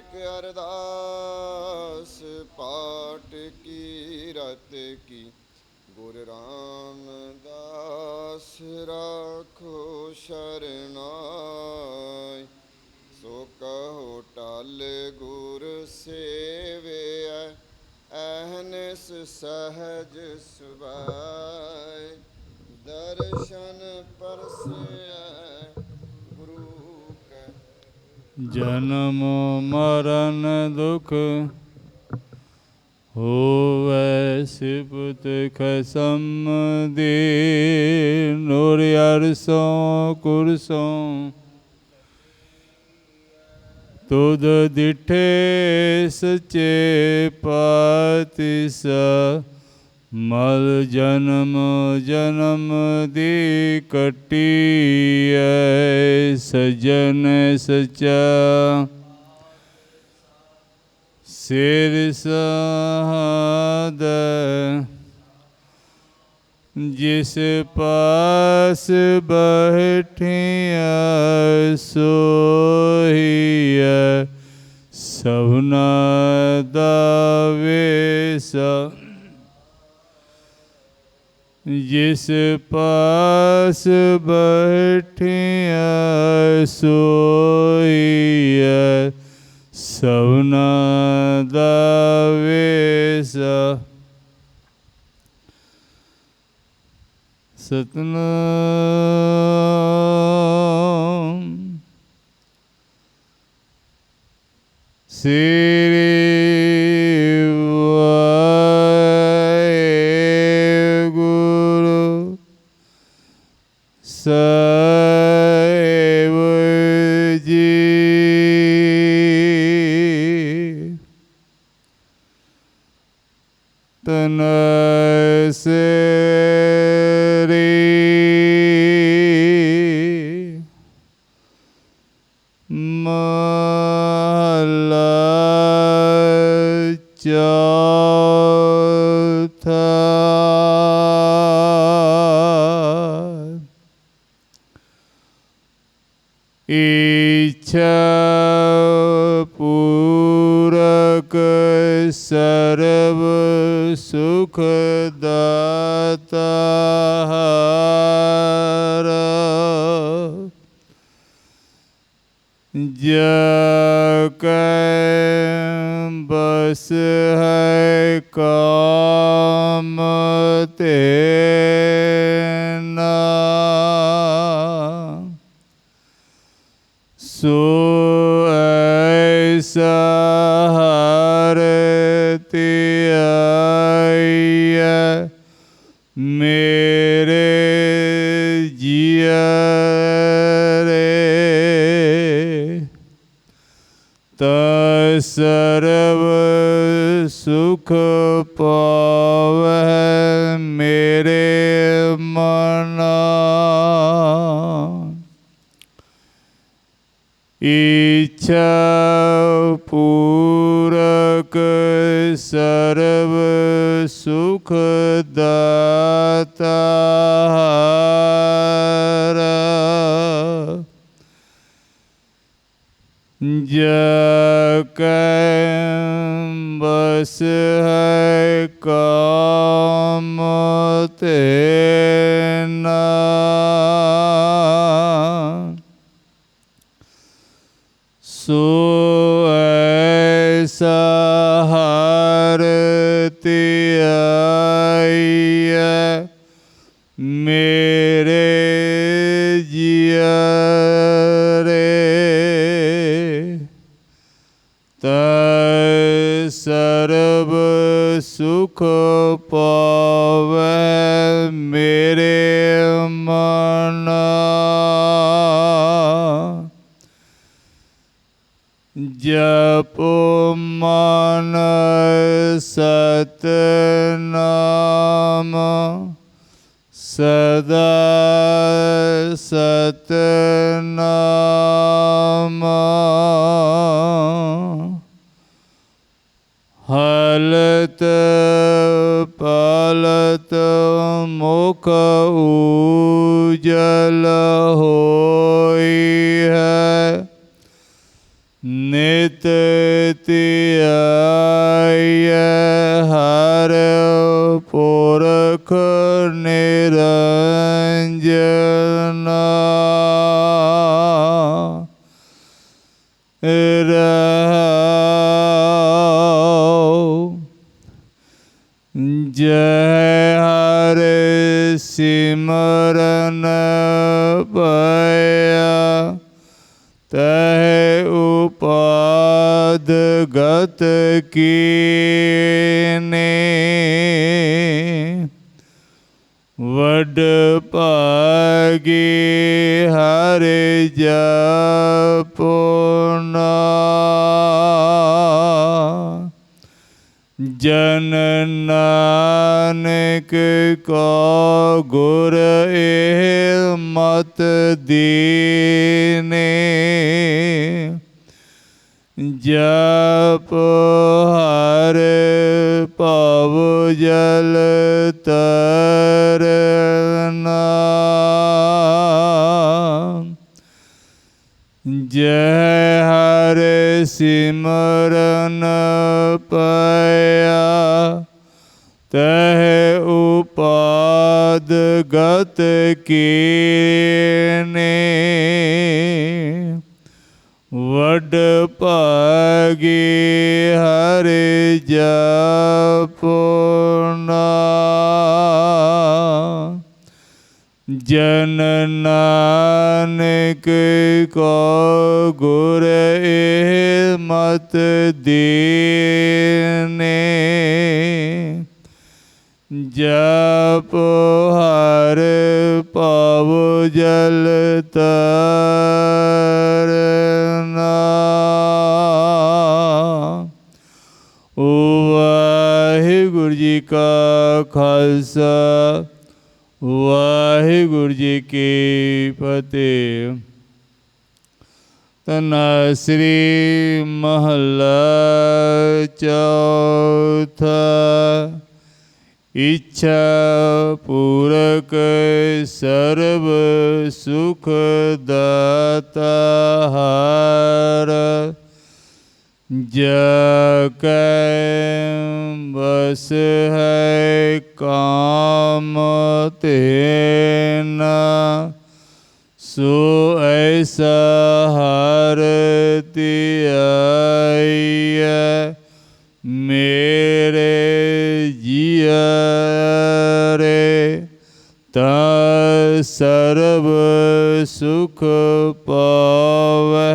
ਏਕ ਅਰਦਾਸ, ਪਾਠ ਕੀ ਰਤ ਕੀ। ਗੁਰ ਰਾਮਦਾਸ ਰਾਖੋ ਸ਼ਰਨਾਈ। ਸੋ ਕਹੋ ਟਲ ਗੁਰ ਸੇਵਿਆ ਅਹਨਸ ਸਹਜ ਸੁਭਾਈ। ਦਰਸ਼ਨ ਪਰਸਿਆ ਜਨਮ ਮਰਨ ਦੁਖ ਹੋਵੇ ਸਿਪਤ ਖਸਮ ਦੇ। ਨੂਰ ਅਰਸੋਂ ਕੁਰਸੋਂ ਤੁਧ ਦਿਠੇ ਸਚੇ ਪਾਤਿਸ ਮਲ ਜਨਮ ਜਨਮ ਦੀ ਕਟੀ ਐ ਸਜਨ ਸਚਾ। ਸਿਰ ਸਹਾਦ, ਜਿਸ ਪਾਸ ਬਹਿਠਿਆ ਸੋਹੀਐ। ਸਭਨਾ ਦਾ ਵੇਸਾ ਜਿਸ ਪਾਸ ਬੈਠਿਆ ਸੋਈਐ ਸਭਨਾ ਦਾ ਵੇਸਾ। ਸਤਨਾਮ। ਸ੍ਰੀ ਤਨ ਸਰੀ ਮਹਲਾ ਬਸ ਸੁਖ ਪਾਵੈ ਮੇਰੇ ਮਨਾ। ਇੱਛਾ ਪੂਰਕ ਸਰਬ ਸੁਖ ਦਾਤਾ ਜਾ ਕੈ ਬਸ ਹੈ ਕਾਮ ਤੇਨਾ ਸੁਖ ਪਾਵੈ ਮੇਰੇ ਮਨ। ਜਪੋ ਮਨ ਸਤ ਨਾਮ ਸਦਾ ਸਤਨਾਮ। ਹਲਤ ਪਲਤ ਪਲਤ ਮੁਖ ਉਜਲ ਹੋਈ ਹੈ। ਨਿਤ ਤਿਆਇ ਹਰ ਪੁਰਖ ਨਿਰੰਜਨਾ। ਮੈਂ ਹਰਿ ਸਿਮਰਨ ਪਾਇਆ ਤਹਿ ਉਪਾਦ ਗਤ ਕੀਨੇ। ਵੱਡ ਭਾਗੀ ਹਰਿ ਜਪੋ ਨਾ। ਜਨ ਨਾਨਕ ਕੋ ਗੁਰ ਇਹ ਮਤ ਦੀਨੇ। ਜਪ ਹਰ ਭਵ ਜਲ ਤਰ ਗਤ ਕੀਨੇ ਵਡ ਭਾਗੀ ਹਰਿ ਜਪਨਾ ਜਨ ਨਾਨਕ ਕੋ ਗੁਰ ਏ ਮਤ ਦੀਨੇ ਜਪ ਹਰ ਭਵ ਜਲ ਤਰਨਾ ਵਾਹਿਗੁਰੂ ਜੀ ਕਾ ਖਾਲਸਾ, ਵਾਹਿਗੁਰੂ ਜੀ ਕੀ ਫਤਿਹ। ਤਨਾ ਸ੍ਰੀ ਮਹੱਲਾ ਚੌਥਾ। ਇੱਛਾ ਪੂਰਕ ਸਰਬ ਸੁਖ ਦਾਤਾ ਹਰ। ਜਾ ਬਸ ਹੈ ਕਾਮ ਤੇਨਾ ਸੋ ਐਸਾ ਹਰ ਧਿਆਈਐ ਸਰਬ ਸੁਖ ਪਾਵੈ।